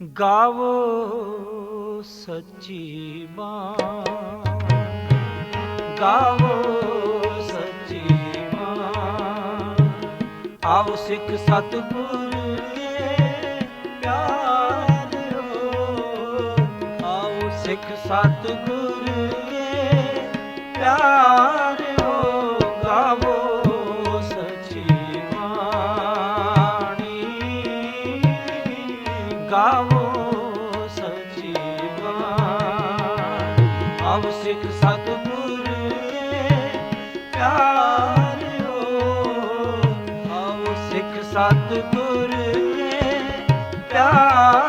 ਗਾਵੋ ਸੱਚੀ ਬਾਣੀ। ਗਾਵੋ ਸੱਚੀ ਬਾਣੀ। ਆਓ ਸਿੱਖ ਸਤਿਗੁਰ ਪਿਆਰ ਪਿਆਰਿਓ ਆਓ ਸਿੱਖ ਸਤਿਗੁਰ ਪਿਆਰ ਗਾਵੋ ਸੱਚੀ ਬਾਣੀ ਆਓ ਸਿੱਖ ਸਤਿਗੁਰ ਦੇ ਪਿਆਰਿਓ ਆਓ ਸਿੱਖ ਸਤਿਗੁਰ ਦੇ ਪਿਆਰਿਓ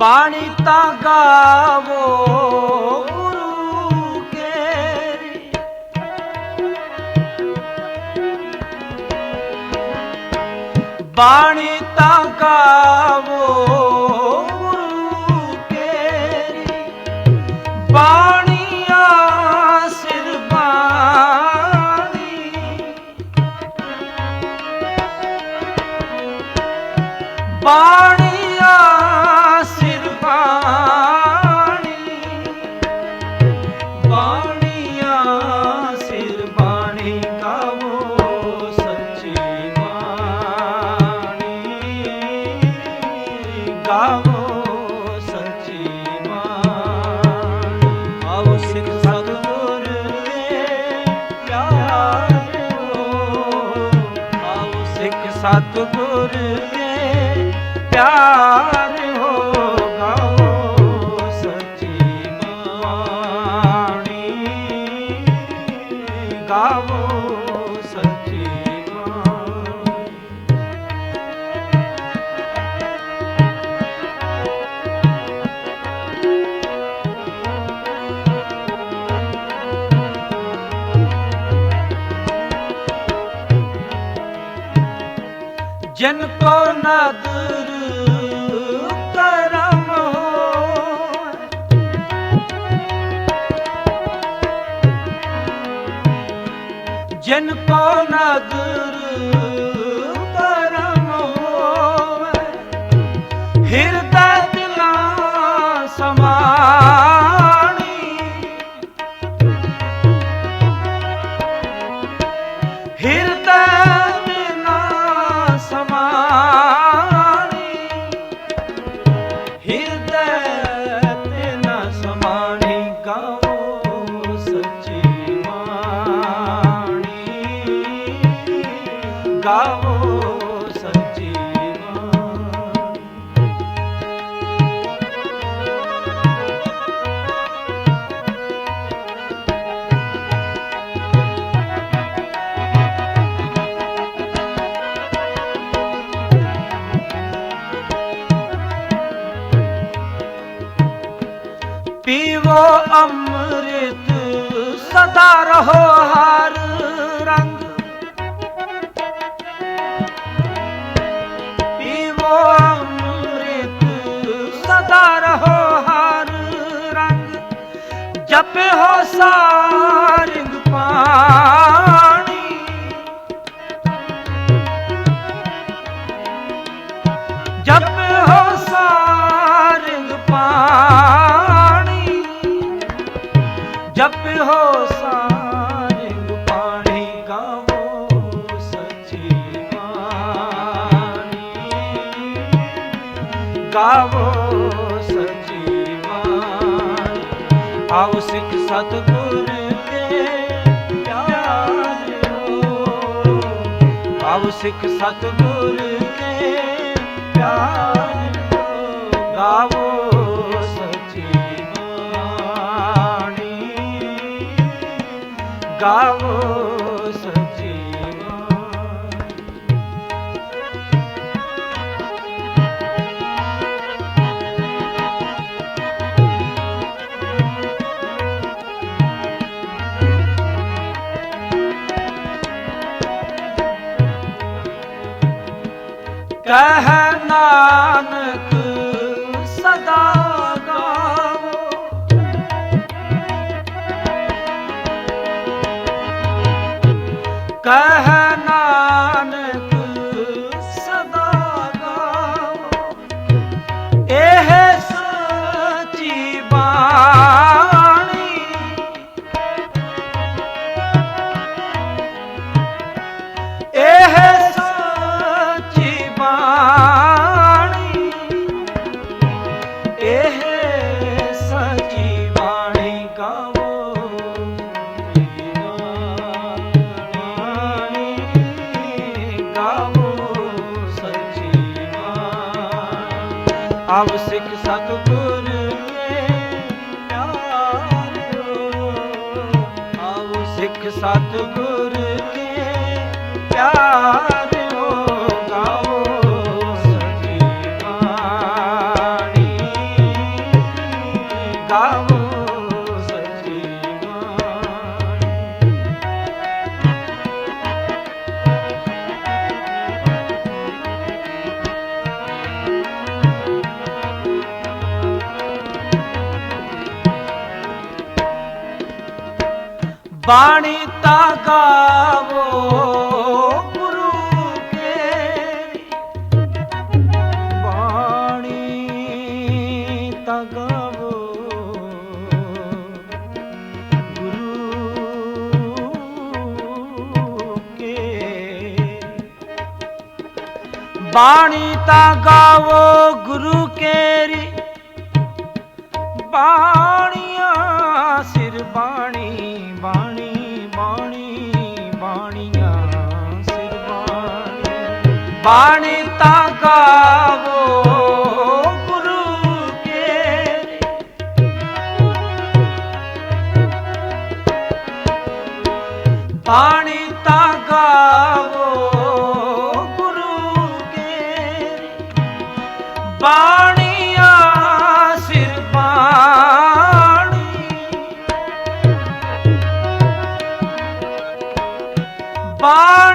ਬਾਣੀ ਤਾਂ ਗਾਵੋ ਗੁਰੂ ਕੇ ਬਾਣੀ ਤਾਂ ਗਾਵੋ ਸਤਿਗੁਰ ਦੇ ਪਿਆਰ ਜਿਨ ਕੋ ਨਦਰ ਕਰਮ ਹੋਏ। ਜਿਨ ਕੋ ਨਦਰ ਪੀਵੋ ਅੰਮ੍ਰਿਤ ਸਦਾ ਰਹੋ ਹਰ ਗਾਵੋ ਸੱਚੀ ਬਾਣੀ ਆਓ ਸਿੱਖ ਸਤਿਗੁਰ ਦੇ ਪਿਆਰਿਓ ਆਓ ਸਿੱਖ ਸਤਿਗੁਰ ਦੇ ਪਿਆਰਿਓ ਗਾਵੋ ਸੱਚੀ ਬਾਣੀ ਗਾਵੋ ਕਹਿ ਨਾਨਕ ਸਦਾ ਗਾਵੋ। ਕਹਿ ਨਾਨਕ ਗਾਵੋ ਸੱਚੀ ਬਾਣੀ ਆਵ ਸਿੱਖ ਸਤਿਗੁਰ ਕੇ ਸਿੱਖ ਸਤਿਗੁਰ ਕੇ ਪਿਆਰਿਓ। ਬਾਣੀ ਤਾਂ ਗਾਵੋ ਗੁਰੂ ਕੇ। ਬਾਣੀ ਤਾਂ ਗਾਵੋ ਗੁਰੂ ਕੇ। ਬਾਣੀ ਤਾਂ ਗਾਵੋ ਗੁਰੂ ਬਾਣੀ ਬਾਣੀ ਤਾਂ ਗਾਵੋ ਗੁਰੂ ਕੇ। ਬਾਣੀ ਤਾਂ ਗਾਵੋ ਗੁਰੂ ਕੇ। ਬਾਣੀਆਂ ਸਿਰ ਬਾਣੀ ਬਾਣੀਆਂ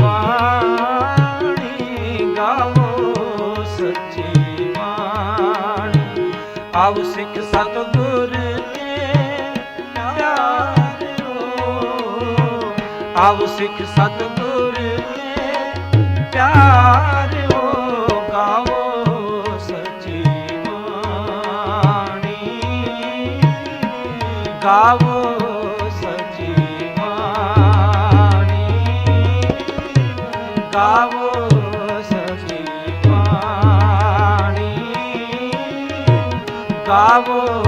ਬਾਣੀ ਗਾਵੋ ਸੱਚੀ ਬਾਣੀ ਗਾਵੋ ਸੱਚੀ ਸਿੱਖ ਸਤਿਗੁਰ ਕੇ ਪਿਆਰਿਓ ਆਵ ਸਿੱਖ ਸਤਿਗੁਰ ਕੇ ਪਿਆਰਿਓ ਗਾਵੋ ਸੱਚੀ ਬਾਣੀ। ਗਾਵੋ ਸੱਚੀ ਬਾਣੀ ਗਾਵੋ